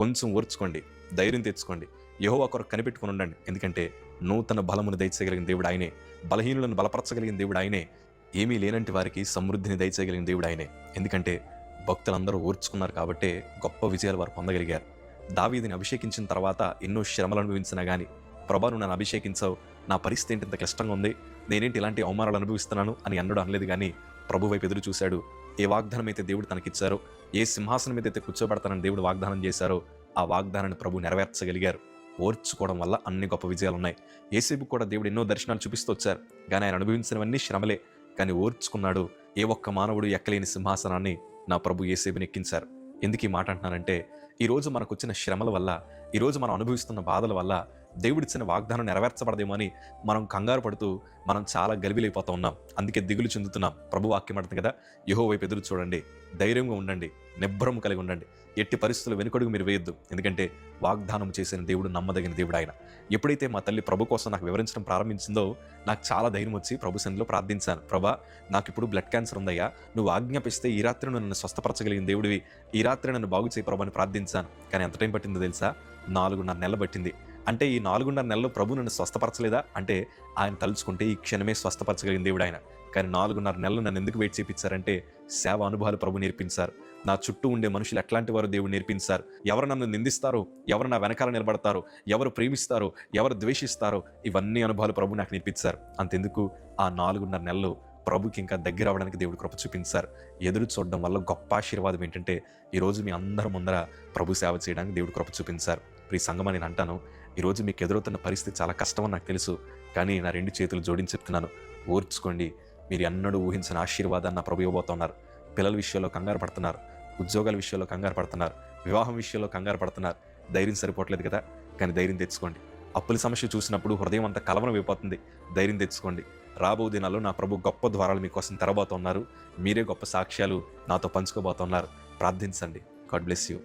కొంచెం ఓర్చుకోండి ధైర్యం తెచ్చుకోండి. యహోవా కొరకు కనిపెట్టుకుని ఉండండి. ఎందుకంటే నూతన బలమును దయచేయగలిగిన దేవుడు ఆయనే. బలహీనులను బలపరచగలిగిన దేవుడు ఆయనే. ఏమీ లేనంటి వారికి సమృద్ధిని దయచేయగలిగిన దేవుడు ఆయనే. ఎందుకంటే భక్తులందరూ ఓర్చుకున్నారు కాబట్టే గొప్ప విజయాలు వారు పొందగలిగారు. దావీదిని అభిషేకించిన తర్వాత ఎన్నో శ్రమలు అనుభవించినా కానీ ప్రభాను నన్ను అభిషేకించావు నా పరిస్థితి ఏంటి ఇంత క్లిష్టంగా ఉంది నేనేంటి ఇలాంటి అవమానాలు అనుభవిస్తున్నాను అని అన్నడు అనలేదు కానీ ప్రభు వైపు ఎదురు చూశాడు. ఏ వాగ్దానం అయితే దేవుడు తనకిచ్చారో ఏ సింహాసనం మీద అయితే కూర్చోబెడతానని దేవుడు వాగ్దానం చేశారో ఆ వాగ్దానాన్ని ప్రభు నెరవేర్చగలిగారు. ఓర్చుకోవడం వల్ల అన్ని గొప్ప విజయాలు ఉన్నాయి ఏసేపు కూడా దేవుడు ఎన్నో దర్శనాలు చూపిస్తూ వచ్చారు. కానీ ఆయన అనుభవించినవన్నీ శ్రమలే. కానీ ఓర్చుకున్నాడు. ఏ ఒక్క మానవుడు ఎక్కలేని సింహాసనాన్ని నా ప్రభు ఏసేపుని ఎక్కించారు. ఎందుకు ఈ మాట అంటున్నానంటే ఈరోజు మనకు వచ్చిన శ్రమల వల్ల ఈరోజు మనం అనుభవిస్తున్న బాధల వల్ల దేవుడిచ్చిన వాగ్దానం నెరవేర్చబడదేమో అని మనం కంగారు పడుతూ మనం చాలా గలిబిలైపోతూ ఉన్నాం. అందుకే దిగులు చెందుతున్నాం. ప్రభు వాక్యం అంటుంది కదా యహో వైపు ఎదురు చూడండి ధైర్యంగా ఉండండి నిబ్బరం కలిగి ఉండండి. ఎట్టి పరిస్థితులు వెనుకడుగు మీరు వేయొద్దు. ఎందుకంటే వాగ్దానం చేసిన దేవుడు నమ్మదగిన దేవుడు ఆయన. ఎప్పుడైతే మా తల్లి ప్రభు కోసం నాకు వివరించడం ప్రారంభించిందో నాకు చాలా ధైర్యం వచ్చి ప్రభు సెన్లో ప్రార్థించాను. ప్రభా నాకు ఇప్పుడు బ్లడ్ క్యాన్సర్ ఉందయ్యా. నువ్వు ఆజ్ఞాపిస్తే ఈ రాత్రి నన్ను స్వస్థపరచగలిగిన దేవుడివి. ఈ రాత్రి నన్ను బాగు చేయి ప్రభు అని ప్రార్థించాను. కానీ ఎంత టైం పట్టిందో తెలుసా? నాలుగున్నర నెలలు పట్టింది. అంటే ఈ నాలుగున్నర నెలలు ప్రభు నన్ను స్వస్థపరచలేదా? అంటే ఆయన తలుచుకుంటే ఈ క్షణమే స్వస్థపరచగలిగిన దేవుడు ఆయన కానీ నాలుగున్నర నెలలు నన్ను ఎందుకు వెయిట్ చేయించారంటే సేవ అనుభవాలు ప్రభు నేర్పించారు. నా చుట్టూ ఉండే మనుషులు ఎట్లాంటి వారు దేవుడు నేర్పించారు. ఎవరు నన్ను నిందిస్తారో ఎవరు నా వెనకాల నిలబడతారో ఎవరు ప్రేమిస్తారో ఎవరు ద్వేషిస్తారో ఇవన్నీ అనుభవాలు ప్రభు నాకు నేర్పించారు. అంతెందుకు ఆ నాలుగున్నర నెలలు ప్రభుకి ఇంకా దగ్గర అవడానికి దేవుడు కృప చూపించారు. ఎదురు చూడడం వల్ల గొప్ప ఆశీర్వాదం ఏంటంటే ఈరోజు మీ అందరి ముందర ప్రభు సేవ చేయడానికి దేవుడు కృప చూపించారు. ప్రీ సంగమని నేను అంటాను ఈరోజు మీకు ఎదురవుతున్న పరిస్థితి చాలా కష్టమని నాకు తెలుసు. కానీ నా రెండు చేతులు జోడించి చెప్తున్నాను. ఓర్చుకోండి. మీరు ఎన్నడూ ఊహించిన ఆశీర్వాదాన్ని నా ప్రభు ఇవ్వబోతున్నారు పిల్లల విషయంలో కంగారు పడుతున్నారు. ఉద్యోగాల విషయంలో కంగారు పడుతున్నారు. వివాహం విషయంలో కంగారు పడుతున్నారు. ధైర్యం సరిపోవట్లేదు కదా? కానీ ధైర్యం తెచ్చుకోండి. అప్పుల సమస్య చూసినప్పుడు హృదయం అంతా కలవరం అయిపోతుంది. ధైర్యం తెచ్చుకోండి. రాబో దినాల్లో నా ప్రభు గొప్ప ద్వారాలు మీకోసం తెరబోతున్నారు మీరే గొప్ప సాక్ష్యాలు నాతో పంచుకోబోతున్నారు ప్రార్థించండి. God bless you.